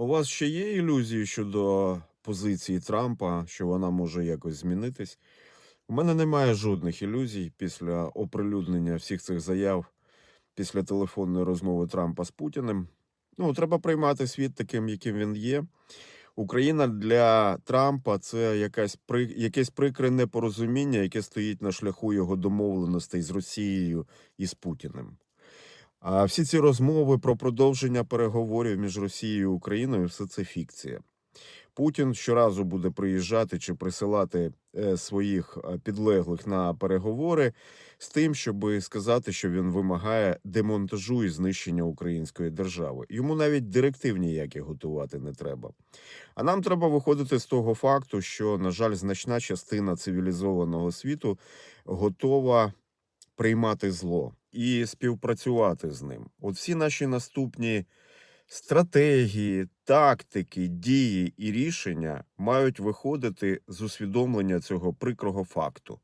У вас ще є ілюзії щодо позиції Трампа, що вона може якось змінитись? У мене немає жодних ілюзій після оприлюднення всіх цих заяв після телефонної розмови Трампа з Путіним. Ну, треба приймати світ таким, яким він є. Україна для Трампа це якась при якесь прикре непорозуміння, яке стоїть на шляху його домовленостей з Росією і з Путіним. А всі ці розмови про продовження переговорів між Росією і Україною все це фікція. Путін щоразу буде приїжджати чи присилати е, своїх е, підлеглих на переговори з тим, щоб сказати, що він вимагає демонтажу і знищення української держави. Йому навіть директив ніяких готувати не треба. А нам треба виходити з того факту, що, на жаль, значна частина цивілізованого світу готова приймати зло і співпрацювати з ним. От всі наші наступні стратегії, тактики, дії і рішення мають виходити з усвідомлення цього прикрого факту.